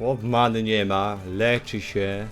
Chłop nie ma, leczy się.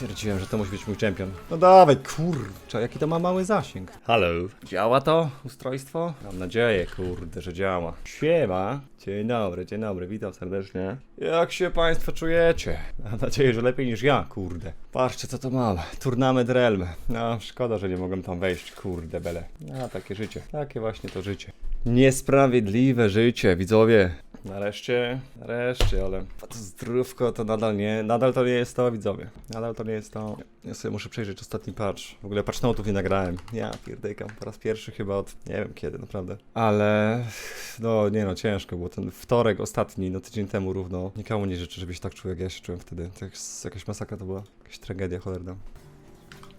Stwierdziłem, że to musi być mój czempion. No dawaj, kurczę, jaki to ma mały zasięg. Halo. Działa to ustrojstwo? Mam nadzieję, kurde, że działa. Siema. Dzień dobry, dzień dobry, witam serdecznie. Jak się państwo czujecie? Mam nadzieję, że lepiej niż ja, kurde. Patrzcie, co to mam. Turnament Realm. No, szkoda, że nie mogłem tam wejść, kurde, bele. A, takie życie. Takie właśnie to życie. Niesprawiedliwe życie, widzowie. Nareszcie, nareszcie, ale to zdrówko to nadal nie, nadal to nie jest to, widzowie. Nadal to nie jest to. Ja sobie muszę przejrzeć ostatni patch. W ogóle patch notów nie nagrałem. Ja pierdykam, po raz pierwszy chyba od, nie wiem kiedy, naprawdę. Ale, no nie no, ciężko było. Ten wtorek ostatni, no tydzień temu równo. Nikomu nie życzę, żebyś tak czuł, jak ja się czułem wtedy. To jest jakaś masakra to była. Jakaś tragedia cholerna.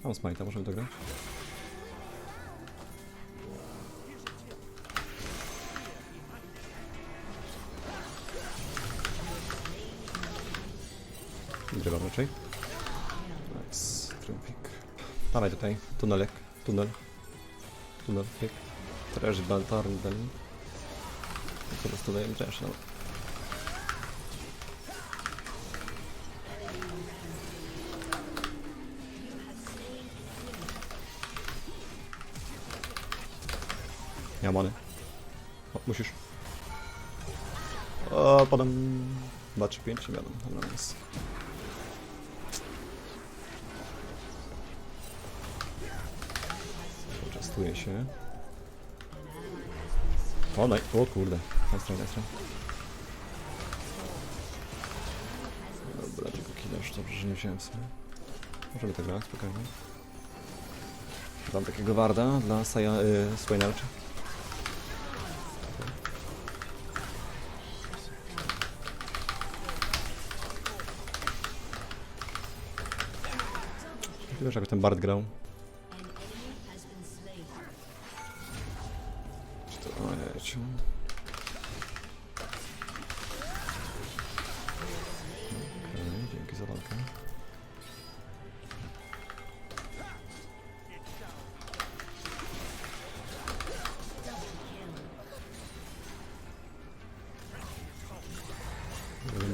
Mam smajta, możemy to grać? Grywam raczej. Trumpik. Dawaj tutaj. Tunelek. Tunel. Tunel. Piek. Trash baltarny dali. Po prostu dajemy trash, no. Ja many. O, musisz. O, podam. 2 czy 5 nie wiadomo. Dobra, jest. Poczęstuję się. O, naj... o kurde. Nice try. Dobra, tylko kilosz, dobrze, że nie wziąłem sobie. Możemy to grać, spokojnie. Dam takiego warda dla Saja, y, Swainarcha. Wiesz, jak ten Bard grał. To... Ojejciu. Okej, dzięki za walkę.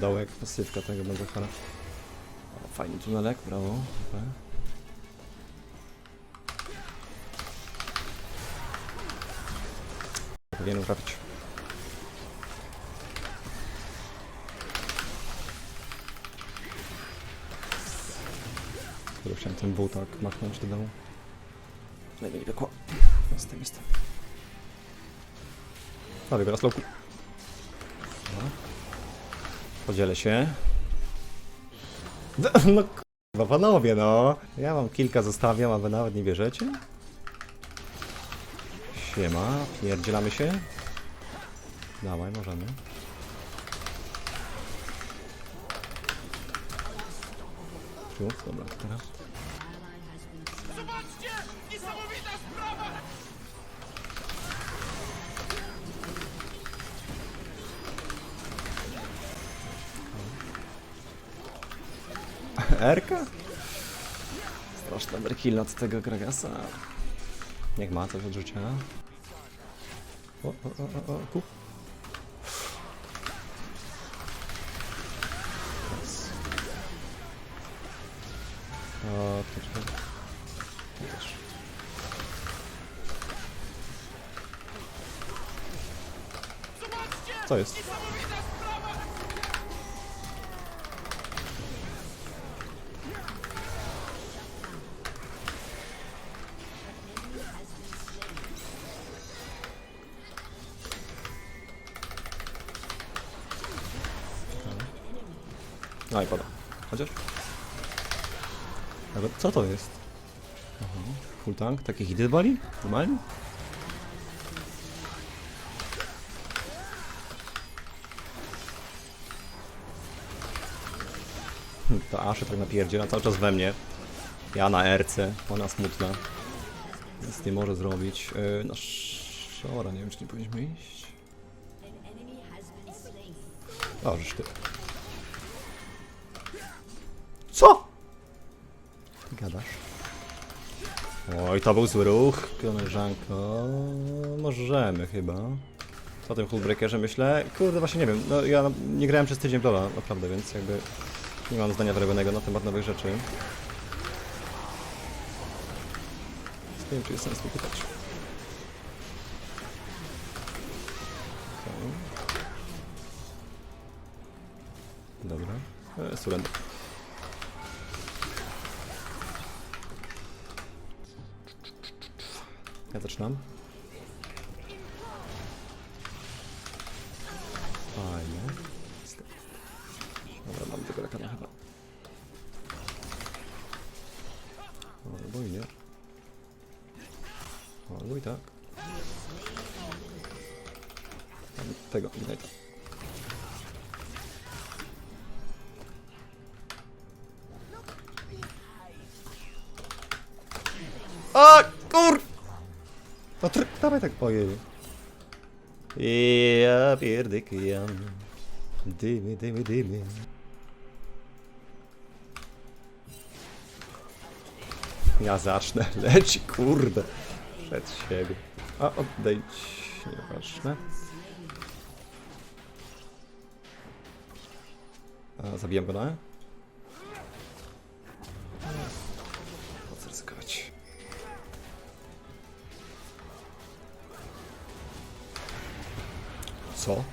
Dołek, pasywka tego będzie chara. O, fajny tunelek, brawo. Super. Powinienem trafić. Skoro chciałem ten był tak machnąć do domu. Najmniej pekło. Jestem, jestem. A, wybiera sloku. No. Podzielę się. No kurwa, panowie no. Ja wam kilka zostawiam, a wy nawet nie bierzecie? Siema, pierdzielamy się. Dawaj, możemy. Ciuf, dobra, teraz. Zobaczcie! Niesamowita sprawa! Erka? Straszny overkill od tego Gragasa. Niech ma coś od życia. O, o, o, o. Raz. O, to też. Co jest? No i pada. Chociaż? Ale co to jest? Aha, full tank? Takie hity wali? Normalnie? Hm, Ta Ashe tak napierdziela cały czas we mnie. Ja na RC, ona smutna. Nic nie może zrobić. Yy, na szora, nie wiem czy nie powinniśmy iść. Żeż ty. Co? Ty gadasz? Oj, to był zły ruch, koleżanko. Możemy chyba. O tym Hullbreakerze myślę. Kurde, właśnie nie wiem. No ja nie grałem przez tydzień w Lola, naprawdę, więc jakby nie mam zdania wyrobionego na temat nowych rzeczy. Nie wiem, czy jest sens tu pytać. Okej. Dobra. E, surrender. Ja zaczynam. Fajnie. Dobra, mam tego rakana chyba. Albo i nie. Albo i tak. Tego, Ignite'a. A kur... No tr... dawaj tak ojej. Ja pierdykijam. Dymy, dymy, dymy. Ja zacznę. Leci, kurde. Przed siebie. A, odejdź. Nieważne. A, zabijam go na? Co?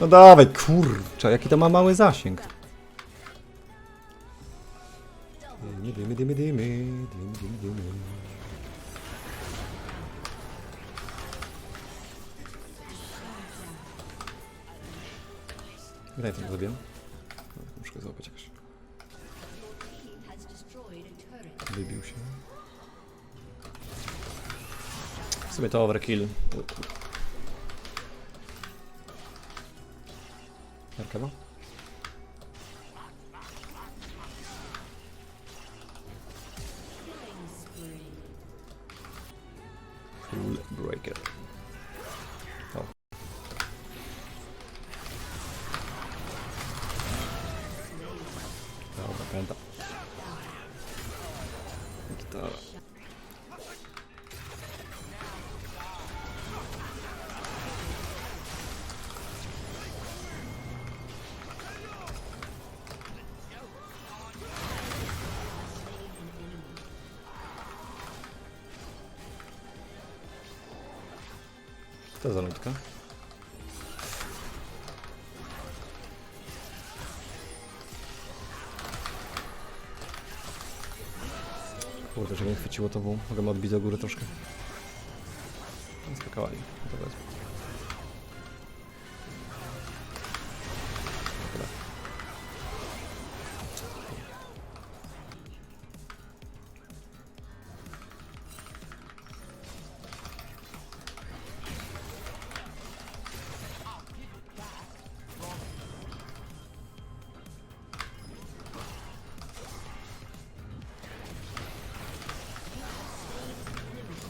No dawaj, kurczę, jaki to ma mały zasięg. Dymy, dymy, dymy, dymy, dymy, dymy, dymy. Ten zrobię. Go złapać jakoś. Wybił się. W sumie to overkill. Jarkawa? Full breaker. To za ludka. Kurde, że mnie chwyciło to w. Mogę odbić do góry troszkę. Skakałali. To wezmę.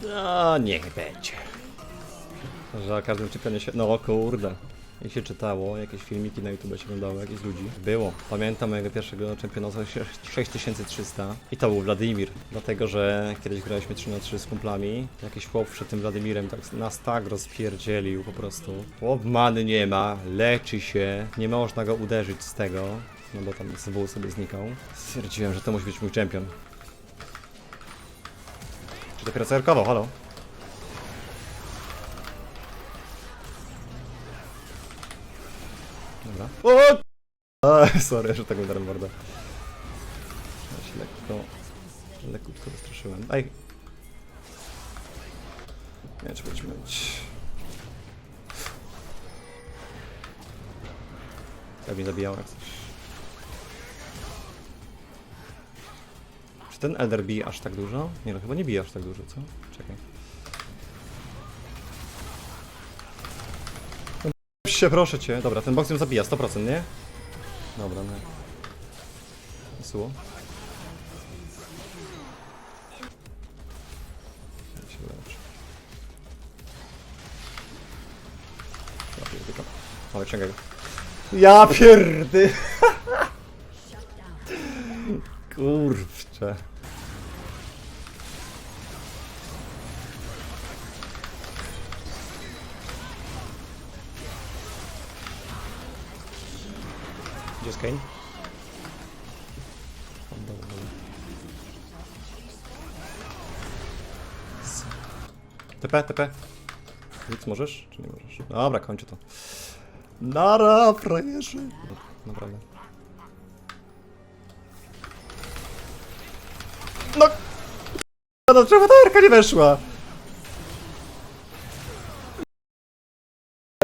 No, niech będzie. O każdym czempionie się... No kurde. Jak się czytało, jakieś filmiki na YouTube się oglądało, jakichś ludzi. Było. Pamiętam mojego pierwszego czempiona za się- 6300 i to był Wladimir. Dlatego, że kiedyś graliśmy 3 na 3 z kumplami. Jakiś chłop przed tym Wladimirem tak nas tak rozpierdzielił po prostu. Chłop many nie ma, leczy się, nie można go uderzyć z tego. No bo tam z sobie znikał. Stwierdziłem, że to musi być mój czempion. Czy dopiero cerkowo, halo? Dobra. O! A, sorry, że tak udarłem mordę. Ja się lekko... Lekutko wystraszyłem. Aj! Nie, czy będziemy mieć... Ja mnie zabijał jak coś. Ten Elder bije aż tak dużo? Nie no, chyba nie bije aż tak dużo, co? Czekaj. Się, proszę cię. Dobra, ten box ją zabija, 100%, nie? Dobra, no. Suło. Ale księgaj go. Ja pierdy! Kurczę. Gdzie jest Kane? TP, TP. Nic możesz, czy nie możesz? Dobra, kończę to. Nara, frajerzy. Naprawdę. No! No czemu ta erka nie weszła?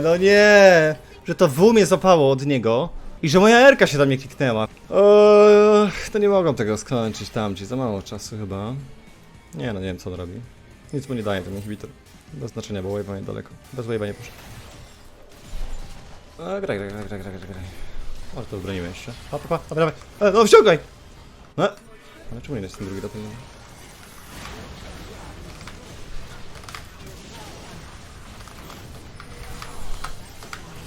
No nie! Że to W mnie zapało od niego i że moja erka się tam nie kliknęła. Eee, to nie mogą tego skończyć tamci, za mało czasu chyba. Nie no, nie wiem co on robi. Nic mu nie daje ten inhibitor. Bez znaczenia, bo wave'a niedaleko. Bez wave'a nie poszedł. A, graj, graj, graj, graj, graj, graj. Może to zbronimy jeszcze. A, pa, pa, dawaj, dawaj. E, no wciągaj! No. Ale czemu nie jest ten drugi do tego?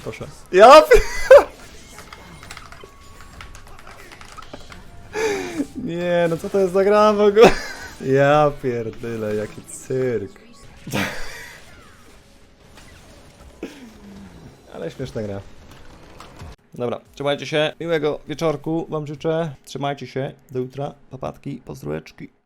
Proszę. Ja! Nie, no co to jest za gra w ogóle? Ja pierdyle, jaki cyrk. Ale śmieszna gra. Dobra, trzymajcie się. Miłego wieczorku wam życzę. Trzymajcie się. Do jutra. Papatki, pozdróweczki.